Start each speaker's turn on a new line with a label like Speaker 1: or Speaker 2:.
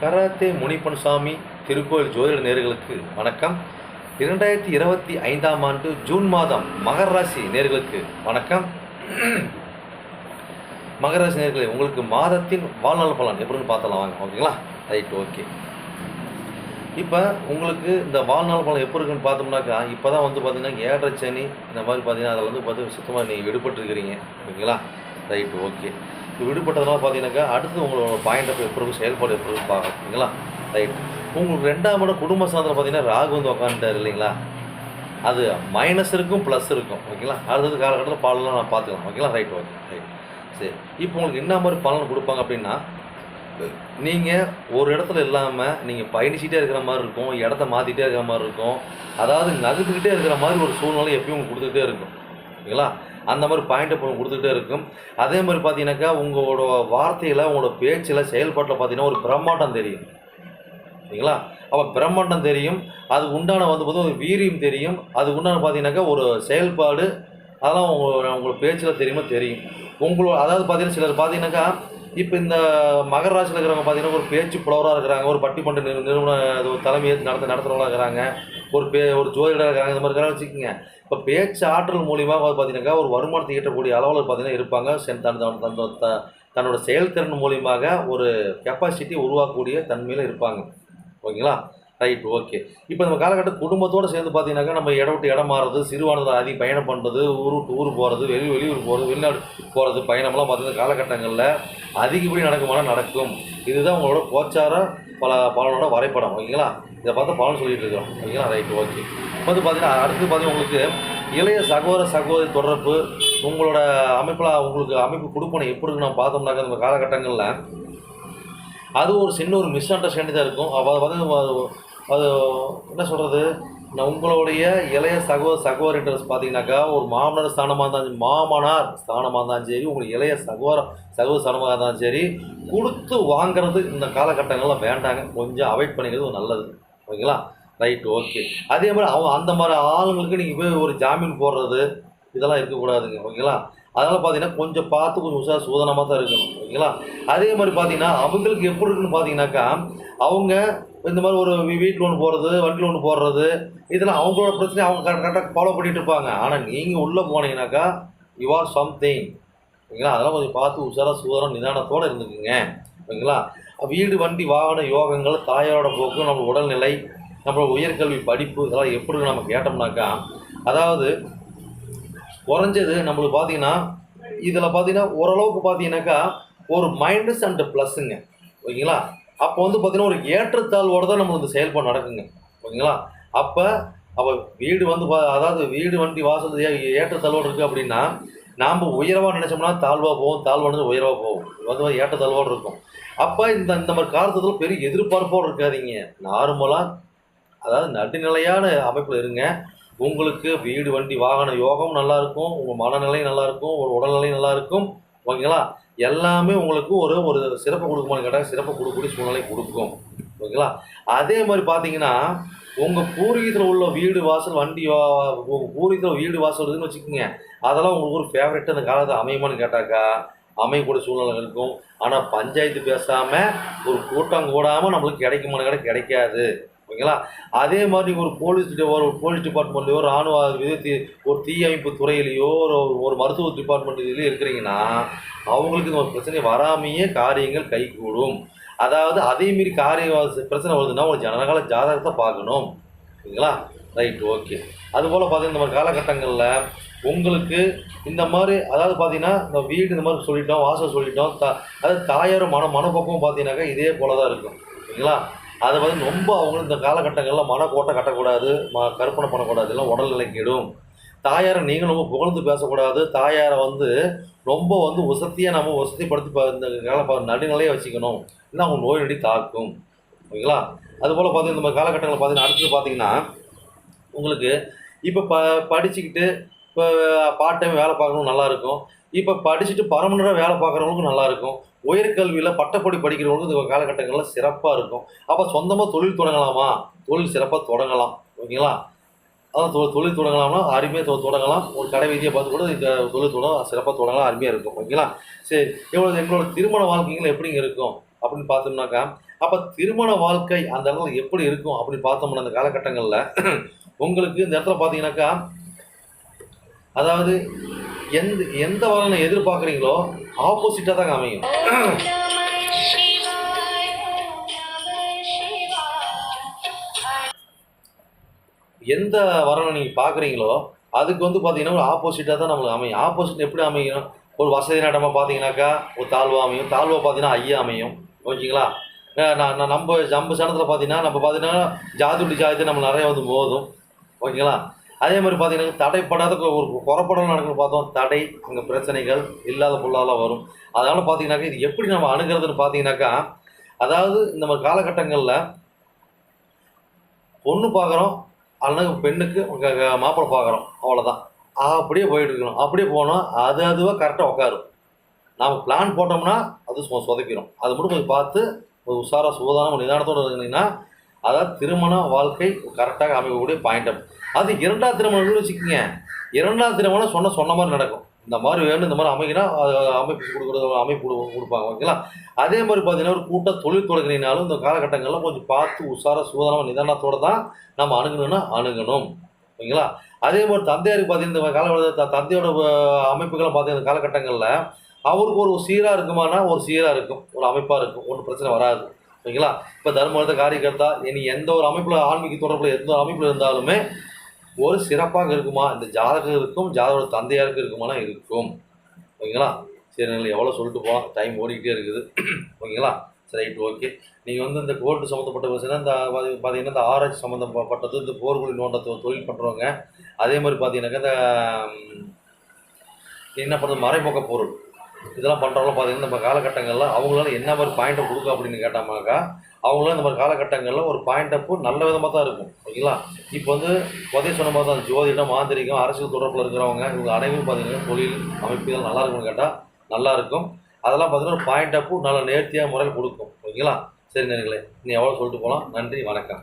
Speaker 1: Karate Munippan சாமி திருக்கோயில் ஜோதிட நேர்களுக்கு வணக்கம். இரண்டாயிரத்தி இருபத்தி ஐந்தாம் ஆண்டு ஜூன் மாதம் மகர ராசி நேர்களுக்கு வணக்கம். மகர ராசி நேர்களை உங்களுக்கு மாதத்தின் வாழ்நாள் பலன் எப்படின்னு பார்த்தலாம் வாங்க ஓகேங்களா? Right okay. இப்போ உங்களுக்கு இந்த வாழ்நாள் பலன் எப்படி இருக்குன்னு பார்த்தோம்னாக்கா இப்போ தான் வந்து பார்த்தீங்கன்னா ஏழரை சனி இந்த மாதிரி பார்த்தீங்கன்னா அதில் வந்து பார்த்து சுத்தமாக நீங்கள் விடுபட்டுருக்கிறீங்க ஓகேங்களா? Right okay. இப்போ பார்த்தீங்கன்னாக்கா அடுத்து உங்களோட பாயிண்ட் ஆஃப் எப்படி செயல்பாடு எப்படி இருக்கும் ஓகேங்களா? ரைட். உங்களுக்கு ரெண்டாம் இடம் குடும்ப சாதனை பார்த்தீங்கன்னா ராகு வந்து உட்காந்துட்டார் இல்லைங்களா? அது மைனஸ் இருக்கும் ப்ளஸ் இருக்கும் ஓகேங்களா? அடுத்தது காலகட்டத்தில் பாலெலாம் நான் பார்த்துக்கலாம் ஓகேங்களா? Right okay right. சரி. இப்போ உங்களுக்கு என்ன மாதிரி பலன் கொடுப்பாங்க அப்படின்னா நீங்கள் ஒரு இடத்துல இல்லாமல் நீங்கள் பயணிச்சிட்டே இருக்கிற மாதிரி இருக்கும் இடத்த மாற்றிட்டே இருக்கிற மாதிரி இருக்கும். அதாவது நகர்த்துக்கிட்டே இருக்கிற மாதிரி ஒரு சூழ்நிலை எப்பயும் உங்களுக்கு கொடுத்துக்கிட்டே இருக்கும் ஓகேங்களா? அந்த மாதிரி பாயிண்ட் அப் கொடுத்துக்கிட்டே இருக்கும். அதே மாதிரி பார்த்தீங்கன்னாக்கா உங்களோட வார்த்தையில் உங்களோட பேச்சில் செயல்பாட்டில் பார்த்தீங்கன்னா ஒரு பிரம்மாண்டம் தெரியும். சரிங்களா? அப்போ பிரம்மாண்டம் தெரியும். அதுக்கு உண்டான வந்து பார்த்தா ஒரு வீரியம் தெரியும். அதுக்கு உண்டான பார்த்தீங்கன்னாக்கா ஒரு செயல்பாடு அதெல்லாம் உங்கள் உங்களோட பேச்சில் தெரியுமா? தெரியும். உங்களோட அதாவது பார்த்தீங்கன்னா சிலர் பார்த்தீங்கன்னாக்கா இப்போ இந்த மகர ராசியில் இருக்கிறவங்க பார்த்தீங்கன்னா ஒரு பேச்சு புலவராக இருக்கிறாங்க. ஒரு பட்டிமன்ற நிறுவன ஒரு தலைமையை நடத்த நடத்துகிறவங்களாக இருக்கிறாங்க. ஒரு பே ஒரு ஜோதிடராக இருக்கிறாங்க இந்த மாதிரி இருக்கிறாங்க வச்சுக்கோங்க. இப்போ பேச்சு ஆற்றல் மூலியமாக வந்து பார்த்தீங்கன்னாக்கா ஒரு வருமானத்தை ஈட்டக்கூடிய அளவில் பார்த்தீங்கன்னா இருப்பாங்க. சென் தன் தன் த- தன்னோட செயல்திறன் மூலியமாக ஒரு கெப்பாசிட்டி உருவாக்கக்கூடிய தன்மையில் இருப்பாங்க. ஓகேங்களா? ரைட் ஓகே இப்போ நம்ம காலகட்டம் குடும்பத்தோடு சேர்ந்து பார்த்தீங்கன்னாக்கா நம்ம இடம் விட்டு இடம் மாறுறது சிறுவானதில் அதிக பயணம் பண்ணுறது ஊர் விட்டு ஊர் போகிறது வெளி வெளியூர் போகிறது வெளிநாடு போகிறது பயணம்லாம் பார்த்தீங்கன்னா காலகட்டங்களில் அதிகப்படி நடக்குமானால் நடக்கும். இதுதான் உங்களோட கோச்சார பல பலனோட வரைபடம். ஓகேங்களா? இதை பார்த்து பலன் சொல்லிட்டு இருக்கிறோம். ஓகேங்களா ரைட் ஓகே வந்து பார்த்தீங்கன்னா அடுத்து பார்த்தீங்கன்னா உங்களுக்கு இளைய சகோதர சகோதரி தொடர்பு உங்களோட அமைப்பில் உங்களுக்கு அமைப்பு கொடுப்பனை எப்படி இருக்கு நம்ம பார்த்தோம்னாக்கா இந்த காலகட்டங்களில் அது ஒரு சின்ன ஒரு மிஸ் அண்டர்ஸ்டாண்டிங் தான் இருக்கும். அப்போ அது வந்து அது- அது என்ன சொல்கிறது உங்களுடைய இளைய சகோ சகோதரின்றது பார்த்தீங்கன்னாக்கா ஒரு மாமனார் ஸ்தானமாக இருந்தாலும் மாமனார் ஸ்தானமாக இருந்தாலும் சரி உங்களுக்கு இளைய சகோதர சகோதர ஸ்தானமாக இருந்தாலும் சரி கொடுத்து வாங்குறது இந்த காலகட்டங்களில் வேண்டாங்க. கொஞ்சம் அவாய்ட் பண்ணிக்கிறது நல்லது. ஓகேங்களா? ரைட் ஓகே அதே மாதிரி அவன் அந்த மாதிரி ஆளுங்களுக்கு நீங்கள் போய் ஒரு ஜாமீன் போடுறது இதெல்லாம் இருக்கக்கூடாதுங்க ஓகேங்களா? அதனால் பார்த்தீங்கன்னா கொஞ்சம் பார்த்து கொஞ்சம் உஷார் சூதனமாக தான் இருக்கணும் ஓகேங்களா? அதே மாதிரி பார்த்தீங்கன்னா அவங்களுக்கு எப்படி இருக்குன்னு பார்த்தீங்கன்னாக்கா அவங்க இந்த மாதிரி ஒரு வீட்டில் லோன் போடுறது வண்டி லோன் போடுறது இதெல்லாம் அவங்களோட பிரச்சனை அவங்க கரெக்டாக ஃபாலோ பண்ணிட்டு இருப்பாங்க. ஆனால் நீங்கள் உள்ளே போனீங்கன்னாக்கா யூ ஆர் சம்திங் ஓகேங்களா? அதெல்லாம் கொஞ்சம் பார்த்து உஷாராக சூதனம் நிதானத்தோடு இருந்துக்குங்க ஓகேங்களா? வீடு வண்டி வாகன யோகங்கள் தாயாரோட போக்கு நம்ம உடல்நிலை நம்மளோட உயர்கல்வி படிப்பு இதெல்லாம் எப்படி நம்ம கேட்டோம்னாக்கா அதாவது குறைஞ்சது நம்மளுக்கு பார்த்தீங்கன்னா இதில் பார்த்தீங்கன்னா ஓரளவுக்கு பார்த்தீங்கன்னாக்கா ஒரு மைனஸ் அண்டு ப்ளஸ்ஸுங்க ஓகேங்களா? அப்போ வந்து பார்த்தீங்கன்னா ஒரு ஏற்றத்தாழ்வோடு தான் நம்மளுக்கு இந்த செயல்பாடு நடக்குங்க. ஓகேங்களா? அப்போ அப்போ வீடு வந்து பா- அதாவது வீடு வண்டி வாசல் ஏற்றத்தாழ்வோடு இருக்குது அப்படின்னா நாம் உயர்வாக நினச்சோம்னா தாழ்வாக போவோம் தாழ்வானது உயரமாக போகும் இது வந்து ஏற்றத்தாழ்வோடு இருக்கும். அப்போ இந்த இந்த மாதிரி காலத்தில் பெரிய எதிர்பார்ப்போடு இருக்காதீங்க. நார்மலாக அதாவது நடுநிலையான அமைப்பில் இருங்க. உங்களுக்கு வீடு வண்டி வாகன யோகம் நல்லாயிருக்கும் உங்கள் மனநிலையும் நல்லாயிருக்கும் ஒரு உடல்நிலையும் நல்லாயிருக்கும் ஓகேங்களா? எல்லாமே உங்களுக்கு ஒரு ஒரு சிறப்பு கொடுக்குமான்னு கேட்டால் சிறப்பு கொடுக்கக்கூடிய சூழ்நிலை கொடுக்கும். ஓகேங்களா? அதே மாதிரி பார்த்தீங்கன்னா உங்கள் பூர்வீகத்தில் உள்ள வீடு வாசல் வண்டி உங்கள் பூர்வீகத்தில் வீடு வாசல் இருக்குன்னு வச்சுக்கோங்க. அதெல்லாம் உங்களுக்கு ஒரு ஃபேவரட் அந்த காலத்தில் அமையுமான்னு கேட்டாக்கா அமையக்கூடிய சூழ்நிலை இருக்கும். ஆனால் பஞ்சாயத்து பேசாமல் ஒரு கூட்டம் கூடாமல் நம்மளுக்கு கிடைக்குமான கடை கிடைக்காது. ஓகேங்களா? அதே மாதிரி ஒரு போலீஸ் ஒரு போலீஸ் டிபார்ட்மெண்ட்லையோ ஒரு ராணுவ இது ஒரு தீயமைப்பு துறையிலையோ ஒரு ஒரு மருத்துவ டிபார்ட்மெண்ட்லையோ இருக்கிறீங்கன்னா அவங்களுக்கு இந்த ஒரு பிரச்சனை வராமையே காரியங்கள் கைகூடும். அதாவது அதே மீறி காரிய பிரச்சனை வருதுன்னா ஒரு ஜனகால ஜாதகத்தை பார்க்கணும். ஓகேங்களா ரைட் ஓகே. அதுபோல் பார்த்தீங்கன்னா இந்த மாதிரி காலகட்டங்களில் உங்களுக்கு இந்த மாதிரி அதாவது பார்த்தீங்கன்னா இந்த வீடு இந்த மாதிரி சொல்லிட்டோம் வாசல் சொல்லிட்டோம் த அதாவது தாயார் மன மனப்பக்குவம் பார்த்தீங்கன்னாக்கா இதே போல தான் இருக்கும். ஓகேங்களா அதை வந்து ரொம்ப அவங்களும் இந்த காலகட்டங்களில் மனக்கோட்டை கட்டக்கூடாது ம கற்பனை பண்ணக்கூடாது இல்லை உடல்நிலை கெடும். தாயாரை நீங்களும் ரொம்ப புகழ்ந்து பேசக்கூடாது. தாயாரை வந்து ரொம்ப வந்து உசத்தியாக நம்ம வசதிப்படுத்தி ப- இந்த கால நடுநிலையை வச்சுக்கணும். இல்லை அவங்க நோய் நொடி தாக்கும். ஓகேங்களா? அதுபோல் பார்த்தீங்கன்னா இந்த மாதிரி காலகட்டங்களில் பார்த்தீங்கன்னா அடுத்தது பார்த்தீங்கன்னா உங்களுக்கு இப்போ ப படிச்சுக்கிட்டு இப்போ பார்ட் டைம் வேலை பார்க்கணும் நல்லா இருக்கும். இப்போ படிச்சுட்டு பரமனராக வேலை பார்க்குறவங்களுக்கும் நல்லாயிருக்கும் உயர்கல்வியில் பட்டப்படி படிக்கிறவங்களுக்கு இந்த காலகட்டங்களில் சிறப்பாக இருக்கும். அப்போ சொந்தமாக தொழில் தொடங்கலாமா? தொழில் சிறப்பாக தொடங்கலாம். ஓகேங்களா? அதான் தொ தொழில் தொடங்கலாம்னா அருமையாக தொ தொடங்கலாம். ஒரு கடை வீதியை பார்த்து கூட இந்த தொழில் தொடங்க சிறப்பாக தொடங்கலாம் அருமையாக இருக்கும். ஓகேங்களா? சரி எவ்வளோ எங்களோட திருமண வாழ்க்கைகள் எப்படிங்க இருக்கும்? அப்படின்னு பார்த்தோம்னாக்கா அப்போ திருமண வாழ்க்கை அந்த இடத்துல எப்படி இருக்கும் அப்படின்னு பார்த்தோம்னா அந்த காலகட்டங்களில் உங்களுக்கு இந்த இடத்துல பார்த்தீங்கன்னாக்கா அதாவது எந்த எந்த வரனை எதிர்பார்க்குறீங்களோ ஆப்போசிட்டாக தான் அமையும் எந்த வரனை நீங்கள் பார்க்குறீங்களோ அதுக்கு வந்து பார்த்தீங்கன்னா ஒரு ஆப்போசிட்டாக தான் நம்மளுக்கு அமையும். ஆப்போசிட் எப்படி அமையும்? ஒரு வசதி இடமா பார்த்தீங்கன்னாக்கா ஒரு தாழ்வா அமையும். தாழ்வா பார்த்தீங்கன்னா ஐயா அமையும். ஓகேங்களா? நான் நம்ம நம்ம சனத்தில் பார்த்தீங்கன்னா நம்ம பார்த்தீங்கன்னா ஜாதி ஜாதி நம்ம நிறைய வந்து மோதும். ஓகேங்களா? அதே மாதிரி பார்த்தீங்கன்னா தடைப்படாத ஒரு குறப்படம் நடக்குன்னு பார்த்தோம். தடை அங்கே பிரச்சனைகள் இல்லாத பொருளாலாம் வரும். அதனால் பார்த்தீங்கன்னாக்கா இது எப்படி நம்ம அணுகிறதுன்னு பார்த்தீங்கன்னாக்கா அதாவது இந்த மாதிரி காலகட்டங்களில் பொண்ணு பார்க்குறோம் அண்ணன் பெண்ணுக்கு மாப்பிள்ளை பார்க்குறோம். அவ்வளோதான் அப்படியே போயிட்டு இருக்கணும். அப்படியே போனோம் அது அதுவாக கரெக்டாக உட்காரும் நாம் பிளான் போட்டோம்னா அது சொ- சொதப்பிடும் அது மட்டும் கொஞ்சம் பார்த்து ஒரு உஷாராக சூதானம் நிதானத்தோடு இருந்தீங்கன்னா அதாவது திருமண வாழ்க்கை கரெக்டாக அமைக்கக்கூடிய பாயிண்ட் அது இரண்டாவது திருமணம் வச்சுக்கோங்க. இரண்டாவது திருமணம் சொன்ன சொன்ன மாதிரி நடக்கும். இந்த மாதிரி வேணும் இந்த மாதிரி அமைக்கினா அது அமைப்பு கொடுக்குறது அமைப்பு கொடுப்பாங்க ஓகேங்களா? அதே மாதிரி பார்த்தீங்கன்னா ஒரு கூட்டம் தொழில் தொடங்கினாலும் இந்த காலகட்டங்களில் கொஞ்சம் பார்த்து உஷாரா சூதாரமாக நிதானத்தோடு தான் நம்ம அணுகணும்னா அணுகணும் ஓகேங்களா? அதே மாதிரி தந்தையாருக்கு பார்த்தீங்கன்னா இந்த காலகட்டத்தில் தந்தையோட அஹ், அமைப்புகளை பார்த்தீங்கன்னா இந்த காலகட்டங்களில் அவருக்கு ஒரு சீராக இருக்குமானா ஒரு சீராக இருக்கும். ஒரு அமைப்பாக இருக்கும். ஒன்றும் பிரச்சனை வராது ஓகேங்களா? இப்போ தர்மத்தை காரியகர்த்தா இனி எந்த ஒரு அமைப்பில் ஆன்மீக தொடர்பில் எந்த ஒரு அமைப்பில் இருந்தாலுமே ஒரு சிறப்பாக இருக்குமா? இந்த ஜாதகம் இருக்கும் ஜாதகோட தந்தையாருக்கும் இருக்குமானா இருக்கும். ஓகேங்களா? சரி நீங்கள் எவ்வளோ சொல்லிட்டு போகலாம் டைம் ஓடிக்கிட்டே இருக்குது. ஓகேங்களா? சரி ரைட் ஓகே. நீங்கள் வந்து இந்த கோர்ட்டு சம்மந்தப்பட்ட விஷயம் இந்த பார்த்தீங்கன்னா இந்த ஆராய்ச்சி சம்மந்தப்பட்டது இந்த போர்க்குழி நோண்ட தொழில் பண்ணுறவங்க அதே மாதிரி பார்த்தீங்கன்னாக்கா இந்த என்ன பண்ணுறது மறைமுக பொருள். இதெல்லாம் பண்ணுறவங்க பார்த்தீங்கன்னா நம்ம காலகட்டங்களில் அவங்களால என்ன மாதிரி பாயிண்ட்டை கொடுக்கும் அப்படின்னு கேட்டாமாக்கா அவங்களாம் இந்த மாதிரி காலகட்டங்களில் ஒரு பாயிண்ட் அப்பு நல்ல விதமாக தான் இருக்கும். ஓகேங்களா? இப்போ வந்து உதவி சொன்ன மாதிரி தான் ஜோதிடம் மாந்திரிகம் அரசியல் தொடர்பில் இருக்கிறவங்க இவங்க அனைவரும் பார்த்தீங்கன்னா தொழில் அமைப்புகள் நல்லா இருக்கும்னு கேட்டால் நல்லா இருக்கும். அதெல்லாம் பார்த்தீங்கன்னா ஒரு பாயிண்ட் நல்ல நேர்த்தியாக முறையில் கொடுக்கும். ஓகேங்களா? சரி நேர்களே நீ எவ்வளோ சொல்லிட்டு போகலாம் நன்றி வணக்கம்.